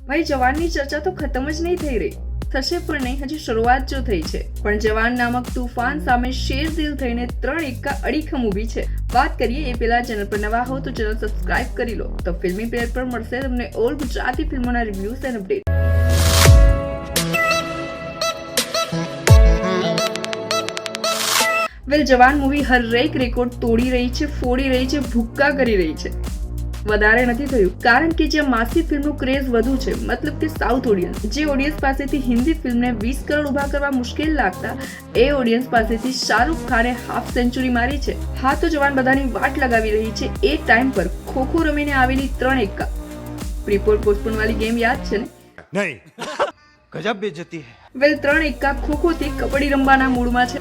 ભાઈ, જવાનની ચર્ચા તો ખતમ જ નહીં થઈ રહી. થશે પણ નહીં, હજી શરૂઆત જો થઈ છે. પણ જવાન નામક તુફાન સામે શેર દિલ થઈને ત્રણ એકા અડીખમ ઊભી છે. વાત કરીએ એ પેલા ચેનલ પર નવા હો તો ચેનલ સબસ્ક્રાઇબ કરી લો. તો ફિલ્મી પ્લેયર પર મળશે તમને ઓલ ગુજરાતી ફિલ્મોના reviews and update well Jawan movie હરેક રેકોર્ડ તોડી રહી છે, ફોડી રહી છે, ભૂક્કા કરી રહી છે. વધારે નથી થયું. કારણ કે જે માસી ફિલ્મનો ક્રેઝ વધુ છે મતલબ કે સાઉથ ઓડિયન્સ. જે ઓડિયન્સ પાસેથી હિન્દી ફિલ્મને વીસ કરોડ ઊભા કરવા મુશ્કેલ લાગતા એ ઓડિયન્સ પાસેથી શાહરૂખ ખાને હાફ સેન્ચુરી મારી છે. હા તો જવાન બધાની વાટ લગાવી રહી છે એ ટાઈમ પર ખોખો રમીને આવેલી ત્રણ એકા પ્રીપોર્ટ પોસ્ટપોન વાળી ગેમ યાદ છે ને? નહીં. ગજબ બેજતી વેલ ત્રણ એક્કા ખોખોથી કબડ્ડી રમવાના મૂડમાં છે.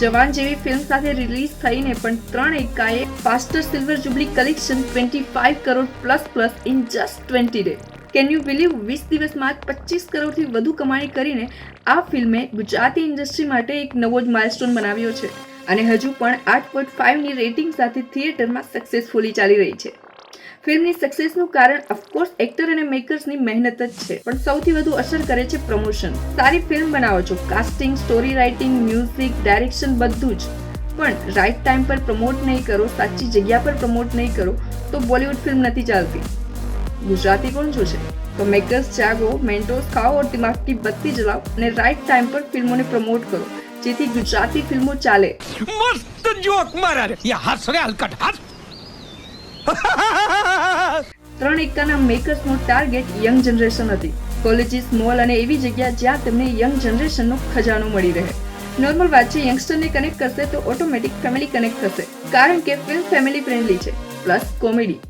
જવાન જેવી ફિલ્મ સાથે રિલીઝ થઈને પણ ત્રણ એકાએ faster silver jubilee collection twenty five crore plus plus in just twenty day can you believe વીસ દિવસમાં પચીસ કરોડથી વધુ કમાણી કરીને આ ફિલ્મે ગુજરાતી ઇન્ડસ્ટ્રી માટે એક નવો જ માઇલસ્ટોન બનાવ્યો છે. અને હજુ પણ આઠ પોઈન્ટ ફાઇવની રેટિંગ સાથે થિયેટરમાં સક્સેસફુલી ચાલી રહી છે. ફિલ્મની સક્સેસનું કારણ ઓફકોર્સ એક્ટર અને મેકર્સની મહેનત જ છે. પણ સૌથી વધુ અસર કરે છે પ્રમોશન સારી ફિલ્મ બનાવો છો. Casting story writing music direction બધું જ. પણ રાઇટ ટાઈમ પર પ્રમોટ નહીં કરો, સાચી જગ્યા પર પ્રમોટ નહીં કરો, તો બોલિવૂડ ફિલ્મ નથી ચાલતી. ગુજરાતી કોણ જોશે? તો મેકર્સ જાગો મેન્ટોસ ખાઓ ઓર દિમાગ કી બત્તી જલાઓ અને રાઈટ ટાઈમ પર ફિલ્મોને પ્રમોટ કરો, જેથી ગુજરાતી ફિલ્મો ચાલે. મસ્ત જોક મારા રે. યા હસ રે હસ ત્રણ એકાના મેકર્સનો ટાર્ગેટ યંગ જનરેશન હતી. કોલેજીસ, મોલ અને એવી જગ્યા જ્યાં તેમને યંગ જનરેશનનો ખજાનો મળી રહે. નોર્મલ વાત છે, યંગસ્ટરને કનેક્ટ કરશે તો ઓટોમેટિક ફેમિલી કનેક્ટ થશે. કારણ કે ફિલ્મ ફેમિલી ફ્રેન્ડલી છે. પ્લસ કોમેડી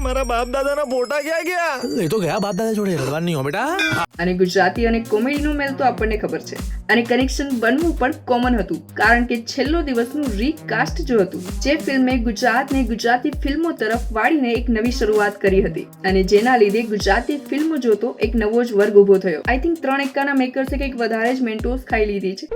મારા બાપ દાદા ના ફોટા ક્યાં ગયા? એ તો ગયા બાપ દાદા જોડે રડવાનું નહીં હો બેટા. અને ગુજરાતી અને કોમેડીનો મેલ તો આપણને ખબર છે. અને કનેક્શન બનવું પણ કોમન હતું કારણ કે છેલ્લો દિવસનું રીકાસ્ટ જો હતું જે ફિલ્મે ગુજરાતને ગુજરાતી ફિલ્મો તરફ વાળીને એક નવી શરૂઆત કરી હતી. અને જેના લીધે ગુજરાતી ફિલ્મો જોતો એક નવો જ વર્ગ ઊભો થયો. આઈ થિંક ત્રણ એકાના મેકર્સે કંઈક વધારે જ મેન્ટોસ ખાઈ લીધી છે.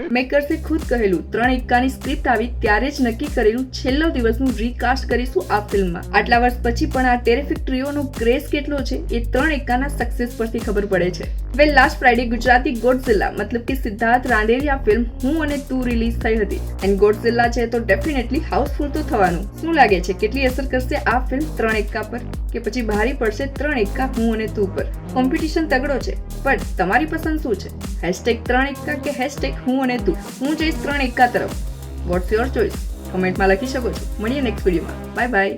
મેકર્સે ખુદ કહેલું, ત્રણ એકાની સ્ક્રિપ્ટ આવી ત્યારે જ નક્કી કરેલું છેલ્લો દિવસનું રીકાસ્ટ કરીશું આ ફિલ્મમાં. આટલા વર્ષ પછી પણ આ ટેરેફિક ટ્રીઓનો ક્રેઝ કેટલો છે એ ત્રણ એકાના સક્સેસ પરથી ખબર પડે છે. Well last Friday Gujarati Godzilla મતલબ કે સિદ્ધાર્થ રાંદેરિયા ફિલ્મ હું અને તું રિલીઝ થઈ હતી. એન્ડ ગોડઝિલ્લા છે તો ડેફિનેટલી હાઉસફુલ તો થવાનું. શું લાગે છે? કેટલી અસર કરશે આ ફિલ્મ ત્રણ એકા પર? કે પછી ભારી પડશે ત્રણ એકા હું અને તું પર? કોમ્પિટિશન તગડો છે. પણ તમારી પસંદ શું છે? હેશટેગ ત્રણ એકા કે હેશટેગ હું અને તું. હું જોઈશ ત્રણ એકા તરફ. વોટ્સ યોર ચોઈસ કમેન્ટમાં લખી શકો છો. મળીએ નેક્સ્ટ વિડીયોમાં બાય બાય